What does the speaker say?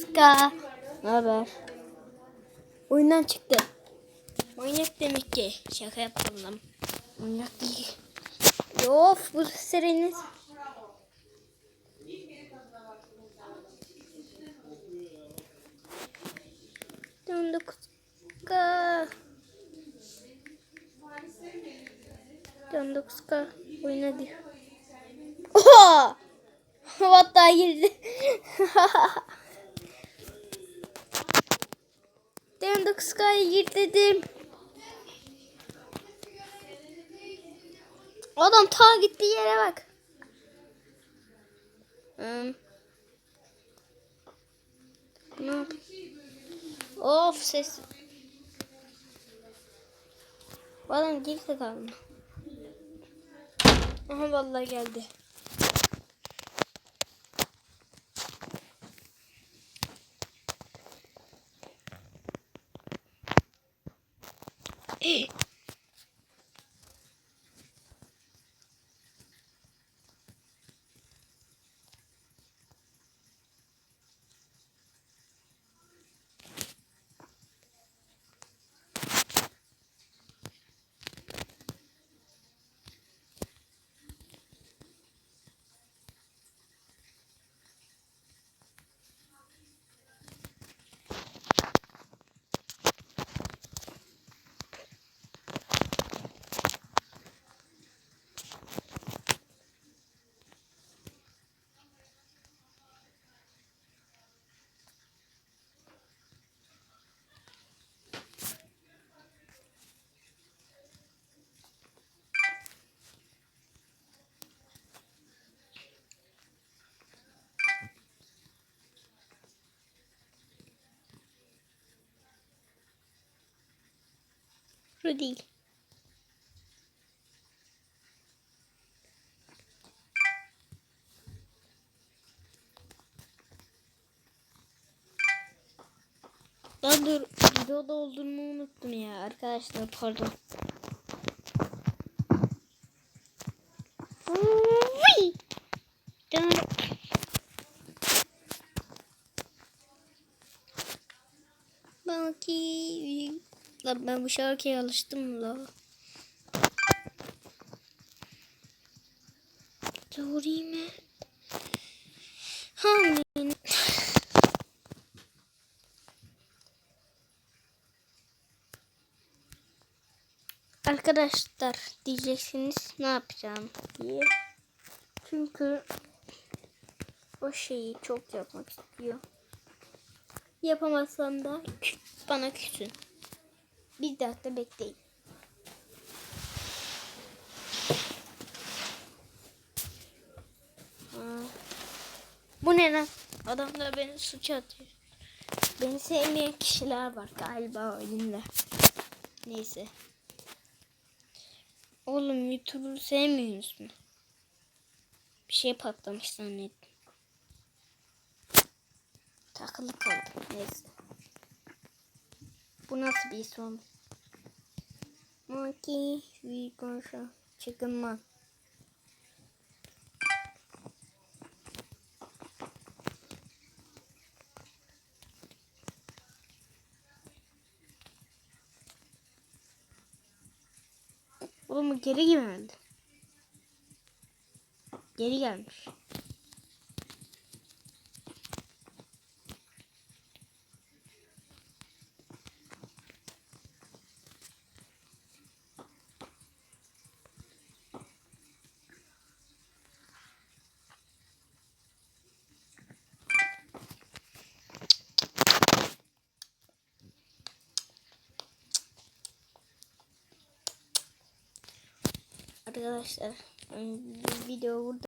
Ska. Ne haber? Oyundan çıktı. Manyak demek ki. Şaka lan. Manyak değil. Of bu seriniz. Döndük. Ska. Döndük ska. Oynadı. Oha! Hatta girdi. Döndük ska'ya gir dedim. Adam ta gitti yere bak. Hmm. Ne yap- Of ses. Bu adam geri kaldı. Aha vallahi geldi. it. Bu değil. Lan dur videoda olduğumu unuttum ya arkadaşlar pardon. Vıy! Lan ben bu şarkıya alıştım la. Doğru mi? Hangi? Arkadaşlar diyeceksiniz ne yapacağım diye. Çünkü o şeyi çok yapmak istiyor. Yapamazsam da bana küsün. Bir dakika bekleyin. Bu ne lan? Adamlar beni suça atıyor. Beni sevmeyen kişiler var galiba oyunda. Neyse. Oğlum YouTube'u sevmiyorsunuz mu? Bir şey patlamış zannettim. Takılı kaldım. Neyse. Bu nasıl bir son? Monkey, we gonna chicken man. Oğlum geri geldi. Geri gelmiş. Arkadaşlar video burada